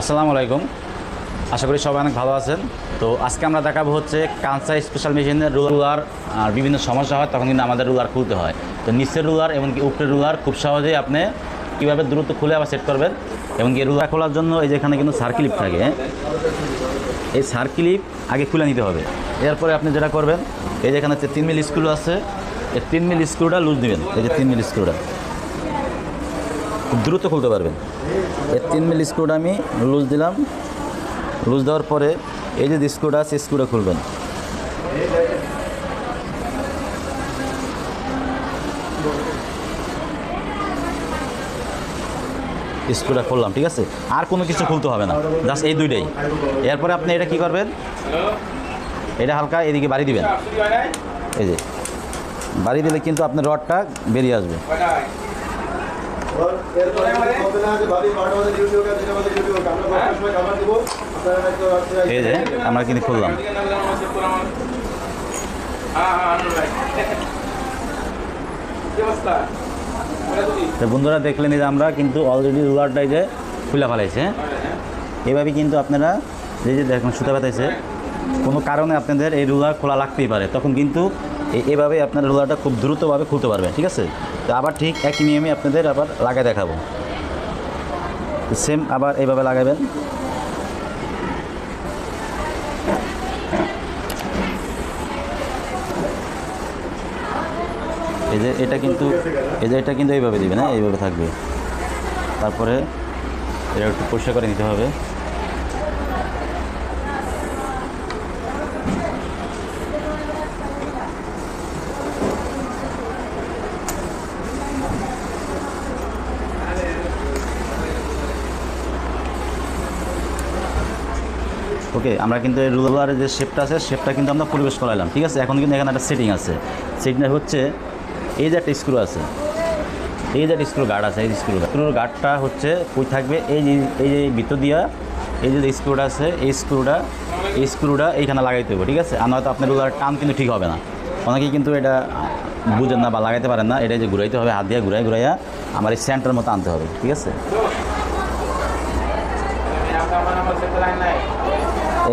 আসসালামু আলাইকুম। আশা করি সবাই অনেক ভালো আছেন। তো আজকে আমরা দেখাবো হচ্ছে কাঁচা স্পেশাল মেশিনের রুলার আর বিভিন্ন সমস্যা হয়, তখন কিন্তু আমাদের রুলার খুলতে হয়। তো নিচের রুলার এমনকি উপরের রুলার খুব সহজেই আপনি কীভাবে দ্রুত খুলে আবার সেট করবেন এমনকি রুলার খোলার জন্য এই যেখানে কিন্তু সার্কিলিপ থাকে? এই সার্কিলিপ আগে খুলে নিতে হবে। এরপরে আপনি যেটা করবেন, এই যেখানে তিন মিল স্ক্রু আছে। এই তিন মিল স্ক্রুটা লুজ দিবেন। এই যে তিন মিল স্ক্রুটা দ্রুত খুলতে পারবেন। এই তিন মিল স্ক্রুটা আমি লুজ দিলাম। লুজ দেওয়ার পরে এই যে স্ক্রুটা আছে, স্ক্রুটা খুলবেন। স্ক্রুটা খুললাম, ঠিক আছে? আর কোনো কিছু খুলতে হবে না, জাস্ট এই দুইটাই। এরপরে আপনি এটা কি করবেন? এটা হালকা এদিকে বাড়ি দিবেন। এই যে, বাড়ি দিলে কিন্তু আপনার রডটা বেরিয়ে আসবে। এই যে আমরা কিন্তু খুললাম। তো বন্ধুরা দেখলেন যে আমরা কিন্তু অলরেডি রুলারটাই যে খুলে ফেলাইছে। এভাবে কিন্তু আপনারা এই যে দেখুন সুতা পাতাইছে কোনো কারণে আপনাদের এই রুলার খোলা লাগতেই পারে। তখন কিন্তু এভাবে আপনার রুলারটা খুব দ্রুতভাবে খুলতে পারবে ঠিক আছে? তো আবার ঠিক একই নিয়মে আপনাদের আবার লাগাই দেখাবো। সেম আবার এইভাবে লাগাবেন। এই যে এটা কিন্তু, এই যে এটা কিন্তু এইভাবে দিবে না এইভাবে থাকবে। তারপরে এটা একটু পরিষ্কার করে নিতে হবে। ওকে, আমরা কিন্তু এই রুলারের যে শেপটা আছে শেপটা কিন্তু আমরা পরিবেশ করাইলাম, ঠিক আছে? এখন কিন্তু এখানে একটা সেটিং আছে। সেটিংটা হচ্ছে এই যে একটা স্ক্রু আছে। এই যে একটা স্ক্রু গার্ড আছে, এই স্ক্রু স্ক্রুর গার্ডটা হচ্ছে কই থাকবে? এই যে এই যে ভিতর দিয়া, এই যে স্ক্রুটা আছে, এই স্ক্রুটা এই স্ক্রুটা এইখানে লাগাইতে হবে, ঠিক আছে? আর নয়তো আপনার রুলার টান কিন্তু ঠিক হবে না। অনেকেই কিন্তু এটা বুঝেন না বা লাগাইতে পারেন না, এটা যে ঘুরাইতে হবে, হাত দিয়ে ঘুরাই, ঘুরাইয়া আমার এই সেন্টার মতো আনতে হবে, ঠিক আছে?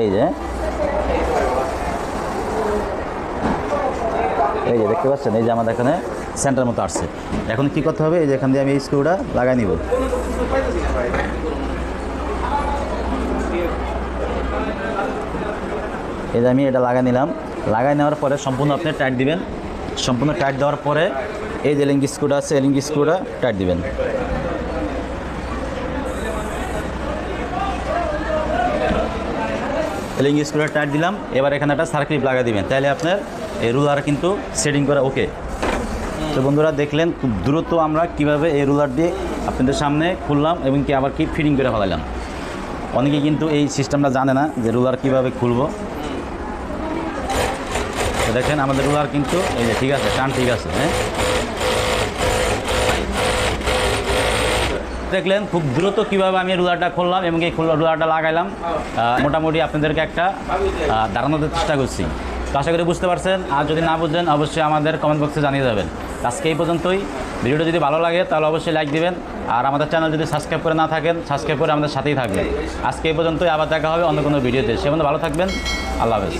এই যে। এই যে, দেখতে পাচ্ছেন? এই যে আমাদের এখানে সেন্টার মতো আসছে। এখন কি করতে হবে? এই যে এখান দিয়ে আমি এই স্ক্রুটা লাগাই নিব। এই যে আমি এটা লাগাই নিলাম। লাগাই নেওয়ার পরে সম্পূর্ণ আপনি টাইট দিবেন। সম্পূর্ণ টাইট দেওয়ার পরে এই যে লিঙ্ক স্ক্রুটা আছে লিঙ্ক স্ক্রুটা টাইট দিবেন। লিঙ্ক স্ক্রুটা টাইট দিলাম, এবার এখানে একটা সার্কিট লাগা দিবেন। তাহলে আপনার এই রুলার কিন্তু সেটিং করা ওকে তো বন্ধুরা দেখলেন খুব দ্রুত আমরা কীভাবে এই রুলার দিয়ে আপনাদের সামনে খুললাম এবং কি আবার কি ফিটিং করে ফেলালাম অনেকে কিন্তু এই সিস্টেমটা জানে না যে রুলার কীভাবে খুলবো। দেখেন আমাদের রুলার কিন্তু এই যে ঠিক আছে, টান ঠিক আছে হ্যাঁ? দেখলেন খুব দ্রুত কীভাবে আমি রুলারটা খুললাম এবং এই রুলারটা লাগাইলাম। মোটামুটি আপনাদেরকে একটা দিতে চেষ্টা করছি। তো আশা করি বুঝতে পারছেন। আর যদি না বুঝেন, অবশ্যই আমাদের কমেন্ট বক্সে জানিয়ে দেবেন। আজকে এই পর্যন্তই। ভিডিওটা যদি ভালো লাগে, তাহলে অবশ্যই লাইক দিবেন। আর আমাদের চ্যানেল যদি সাবস্ক্রাইব করে না থাকেন সাবস্ক্রাইব করে আমাদের সাথেই থাকবেন। আজকে এই পর্যন্তই, আবার দেখা হবে অন্য কোনো ভিডিওতে। সে ভালো থাকবেন। আল্লাহ হাফেজ।